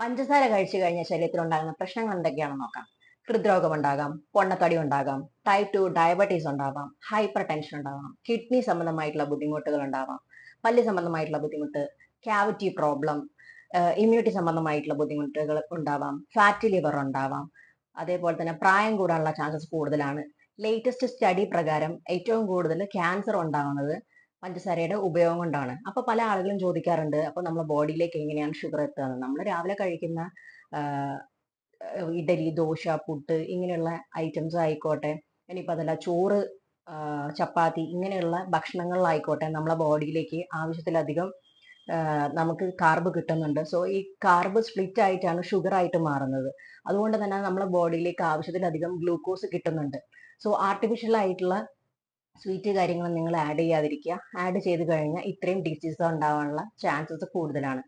പഞ്ചസാര കഴിച്ചു കഴിഞ്ഞാൽ ശരീരത്തിൽ ഉണ്ടാകുന്ന പ്രശ്നങ്ങൾ എന്തൊക്കെയാണെന്ന് നോക്കാം. ഹൃദ്രോഗം ഉണ്ടാകാം പൊണ്ണത്തടി ഉണ്ടാകാം ടൈപ്പ് ടു ഡയബറ്റീസ് ഉണ്ടാവാം ഹൈപ്പർ ടെൻഷൻ ഉണ്ടാവാം കിഡ്നി സംബന്ധമായിട്ടുള്ള ബുദ്ധിമുട്ടുകൾ ഉണ്ടാവാം പല്ല് സംബന്ധമായിട്ടുള്ള ബുദ്ധിമുട്ട് ക്യാവിറ്റി പ്രോബ്ലം ഇമ്മ്യൂണിറ്റി സംബന്ധമായിട്ടുള്ള ബുദ്ധിമുട്ടുകൾ ഉണ്ടാവാം ഫാറ്റി ലിവർ ഉണ്ടാവാം. അതേപോലെ തന്നെ പ്രായം കൂടാനുള്ള ചാൻസസ് കൂടുതലാണ്. ലേറ്റസ്റ്റ് സ്റ്റഡി പ്രകാരം ഏറ്റവും കൂടുതൽ ക്യാൻസർ ഉണ്ടാകുന്നത് പഞ്ചസാരയുടെ ഉപയോഗം കൊണ്ടാണ്. അപ്പൊ പല ആളുകളും ചോദിക്കാറുണ്ട് അപ്പൊ നമ്മുടെ ബോഡിയിലേക്ക് എങ്ങനെയാണ് ഷുഗർ എത്തുന്നത് നമ്മൾ രാവിലെ കഴിക്കുന്ന ഇഡലി ദോശ പുട്ട് ഇങ്ങനെയുള്ള ഐറ്റംസ് ആയിക്കോട്ടെ ഇനിയിപ്പോൾ അതല്ല ചോറ് ചപ്പാത്തി ഇങ്ങനെയുള്ള ഭക്ഷണങ്ങളിലായിക്കോട്ടെ നമ്മളെ ബോഡിയിലേക്ക് ആവശ്യത്തിലധികം നമുക്ക് കാർബ് കിട്ടുന്നുണ്ട്. സോ ഈ കാർബ് സ്പ്ലിറ്റ് ആയിട്ടാണ് ഷുഗർ ആയിട്ട് മാറുന്നത്. അതുകൊണ്ട് തന്നെ നമ്മളെ ബോഡിയിലേക്ക് ആവശ്യത്തിലധികം ഗ്ലൂക്കോസ് കിട്ടുന്നുണ്ട്. സോ ആർട്ടിഫിഷ്യൽ ആയിട്ടുള്ള സ്വീറ്റ് കാര്യങ്ങൾ നിങ്ങൾ ആഡ് ചെയ്യാതിരിക്കുക. ആഡ് ചെയ്ത് കഴിഞ്ഞാൽ ഇത്രയും ഡിസീസ് ഉണ്ടാവാനുള്ള ചാൻസസ് കൂടുതലാണ്.